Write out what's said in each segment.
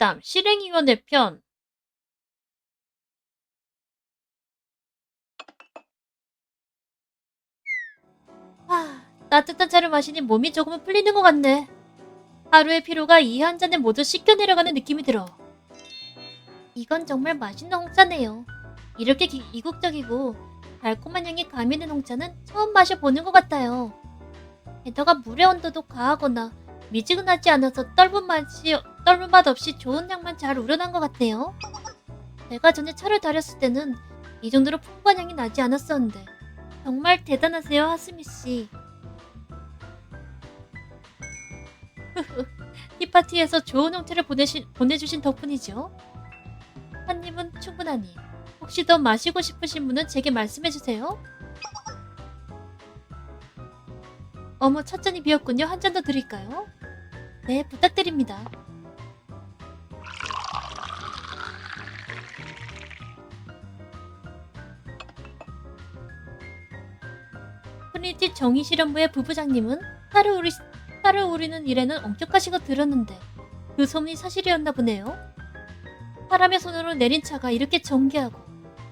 뒷담 실행위원회 편 아, 따뜻한 차를 마시니 몸이 조금은 풀리는 것 같네. 하루의 피로가 이 한 잔에 모두 씻겨 내려가는 느낌이 들어. 이건 정말 맛있는 홍차네요. 이렇게 기- 이국적이고 달콤한 향이 가미된 홍차는 처음 마셔보는 것 같아요. 게다가 물의 온도도 과하거나 미지근하지 않아서 떫은 맛이 떫은 맛 없이 좋은 향만 잘 우러난 것 같네요. 내가 전에 차를 다렸을 때는 이 정도로 풍부한 향이 나지 않았었는데 정말 대단하세요 하스미 씨. 티파티에서 좋은 형태를 보내시, 보내주신 덕분이죠. 한 입은 충분하니 혹시 더 마시고 싶으신 분은 제게 말씀해주세요. 어머 첫 잔이 비었군요. 한 잔 더 드릴까요? 네 부탁드립니다. 트리티 정의실험부의 부부장님은 차를 우리 차를 우리는 일에는 엄격하신 거 들었는데 그 소문이 사실이었나 보네요. 사람의 손으로 내린 차가 이렇게 정교하고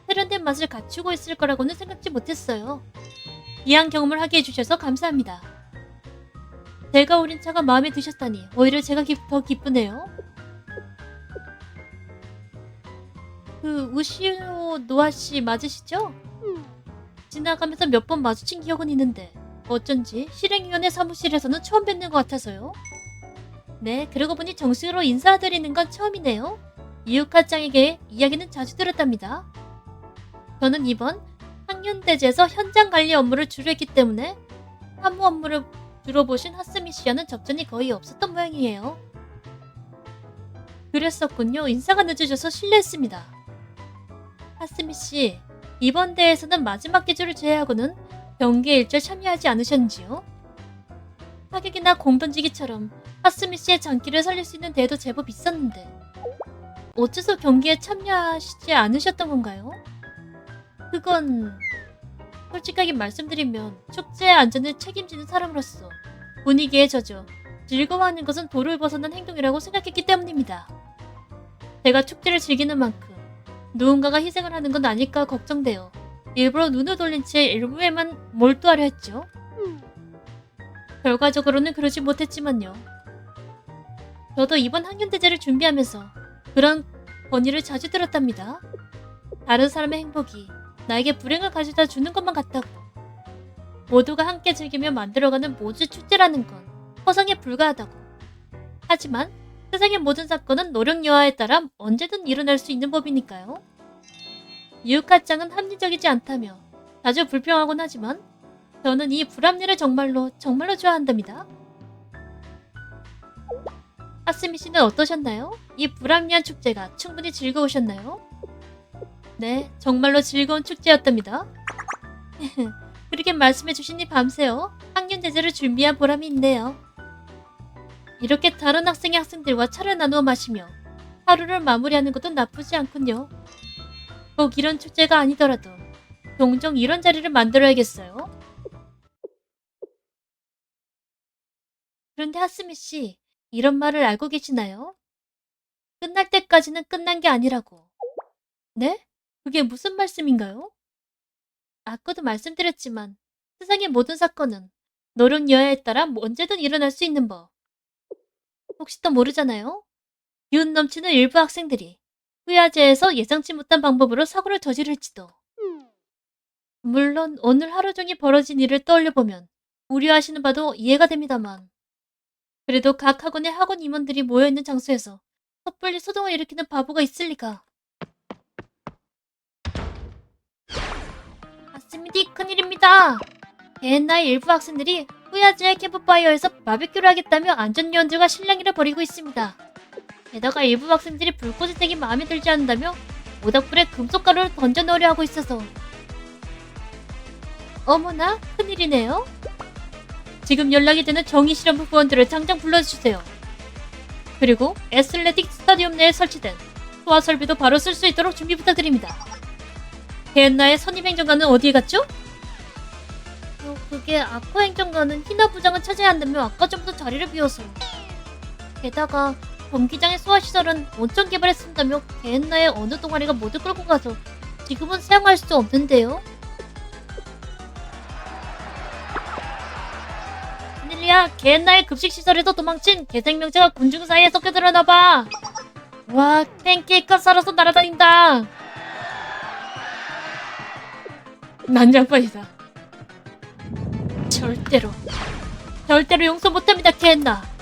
세련된 맛을 갖추고 있을 거라고는 생각지 못했어요. 이한 경험을 하게 해주셔서 감사합니다. 제가 우린 차가 마음에 드셨다니 오히려 제가 기, 더 기쁘네요. 그 우시오 노아 씨 맞으시죠? 지나가면서 몇 번 마주친 기억은 있는데 어쩐지 실행위원회 사무실에서는 처음 뵙는 것 같아서요. 네, 그러고 보니 정식으로 인사드리는 건 처음이네요. 이유카짱에게 이야기는 자주 들었답니다. 저는 이번 학년대제에서 현장 관리 업무를 주로 했기 때문에 사무 업무를 주로 보신 하스미 씨와는 접전이 거의 없었던 모양이에요. 그랬었군요. 인사가 늦어져서 실례했습니다. 하스미 씨, 이번 대회에서는 마지막 기주를 제외하고는 경기에 일절 참여하지 않으셨는지요? 타격이나 공 던지기처럼 하스미 씨의 장기를 살릴 수 있는 대회도 제법 있었는데 어째서 경기에 참여하시지 않으셨던 건가요? 그건 솔직하게 말씀드리면 축제의 안전을 책임지는 사람으로서 분위기에 젖어 즐거워하는 것은 도를 벗어난 행동이라고 생각했기 때문입니다. 제가 축제를 즐기는 만큼 누군가가 희생을 하는 건 아닐까 걱정되어 일부러 눈을 돌린 채 일부에만 몰두하려 했죠. 결과적으로는 그러지 못했지만요. 저도 이번 학년대제를 준비하면서 그런 건의를 자주 들었답니다. 다른 사람의 행복이 나에게 불행을 가져다 주는 것만 같다고. 모두가 함께 즐기며 만들어가는 모주 축제라는 건 허상에 불과하다고. 하지만 세상의 모든 사건은 노력 여하에 따라 언제든 일어날 수 있는 법이니까요. 유카짱은 합리적이지 않다며 자주 불평하곤 하지만 저는 이 불합리를 정말로 정말로 좋아한답니다. 하스미 씨는 어떠셨나요? 이 불합리한 축제가 충분히 즐거우셨나요? 네, 정말로 즐거운 축제였답니다. 그렇게 말씀해 주시니 밤새요. 학년 제재를 준비한 보람이 있네요. 이렇게 다른 학생의 학생들과 차를 나누어 마시며 하루를 마무리하는 것도 나쁘지 않군요. 꼭 이런 축제가 아니더라도 종종 이런 자리를 만들어야겠어요. 그런데 하스미 씨, 이런 말을 알고 계시나요? 끝날 때까지는 끝난 게 아니라고. 네? 그게 무슨 말씀인가요? 아까도 말씀드렸지만 세상의 모든 사건은 노력 여하에 따라 언제든 일어날 수 있는 법. 혹시 또 모르잖아요? 기운 넘치는 일부 학생들이 후야제에서 예상치 못한 방법으로 사고를 저지를지도. 물론 오늘 하루 종일 벌어진 일을 떠올려보면 우려하시는 바도 이해가 됩니다만 그래도 각 학원의 학원 임원들이 모여있는 장소에서 섣불리 소동을 일으키는 바보가 있을 리가. 맞습니다. 큰일입니다. 옛날 일부 학생들이 후야지의 캠프파이어에서 바베큐를 하겠다며 안전요원들과 실랑이를 벌이고 있습니다. 게다가 일부 학생들이 불꽃의 색이 마음에 들지 않는다며 모닥불에 금속가루를 던져 넣으려 하고 있어서 어머나 큰일이네요. 지금 연락이 되는 정의실험 부원들을 당장 불러주세요. 그리고 애슬레틱 스타디움 내에 설치된 소화 설비도 바로 쓸 수 있도록 준비 부탁드립니다. 헨나의 선임행정관은 어디에 갔죠? 어, 그게 아쿠아 행정관은 히나 부장을 찾아야 한다며 아까 전부터 자리를 비워서 게다가 경기장의 소화시설은 온천 개발했습니다며 게엔나의 어느 동아리가 모두 끌고 가서 지금은 사용할 수 없는데요. 닐리야, 게엔나의 급식시설에서 도망친 개생명체가 군중 사이에 섞여 들어나봐. 와, 팬케이크가 살아서 날아다닌다. 난장판이다. 절대로, 절대로 용서 못합니다, 게엔나.